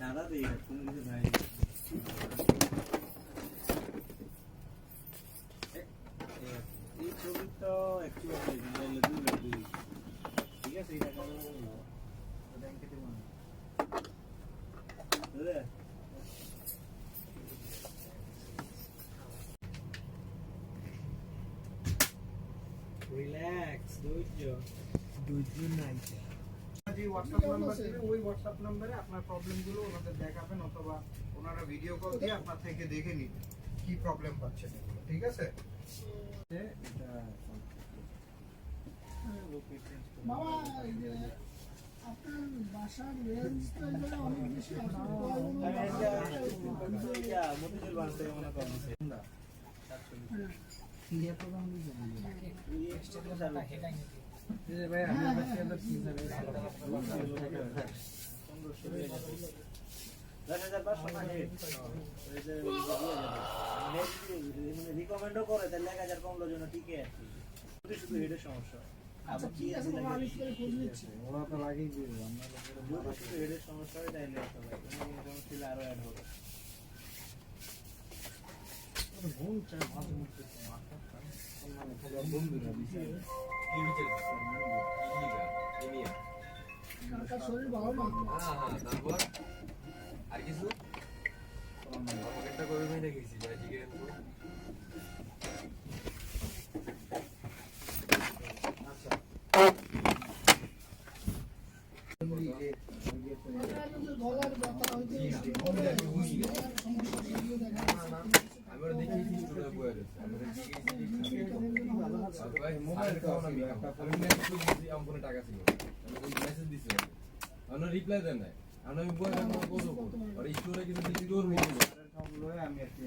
দাদা দিই কোনো কিছু নাই এই ছবি তো একটু দুই দুই ঠিক আছে এটা কারও ব্যাংকে দেবো না বুঝলে রিল্যাক্স ধৈর্য ধৈর্য নাই যে হোয়াটসঅ্যাপ নাম্বার দিবে ওই হোয়াটসঅ্যাপ নম্বরে আপনার প্রবলেমগুলো ওনাদের দেখাবেন অথবা ওনারা ভিডিও কল দিয়ে আপনার থেকে দেখে নিবেন কি প্রবলেম পাচ্ছেন ঠিক আছে? এটা বাবা এই যে আপনার বাসার রেঞ্জ তো এখানে অনেক বেশি আছে। মনে রিকমেন্ডও করে তাহলে এক আর কি শুধু শুধু হেডের সমস্যা আচ্ছা ঠিক আছে বাবা আমি করে খোঁজ নিচ্ছি ওরা তো লাগিয়ে দিবে আমরা শুধু হেডের সমস্যা হয় তাইলে একটা লাগে সমস্যা হলে আরও অ্যাড হবে বন্ধুরা বিশাল কাকার শরীর ভালো না আর কিছু? পকেটটা করে মেরে গেছি ভাই ঠিক আছে আপনার কিন্তু গলার ব্যথা হইতে সমস্যা সেগুলো দেখা আমি ওরা দেখি স্টুডিও বয়ে রয়েছে আমি ওরা দেখি ভাই মোবাইল আমি মেসেজ করে দিয়েছি আমার ফোনে টাকা ছিল মেসেজ দিছি আমি রিপ্লাই দেন নাই আমি বয়ে রাখব কত আর স্টোরে কিছু স্টোর মিলে আমি আর কি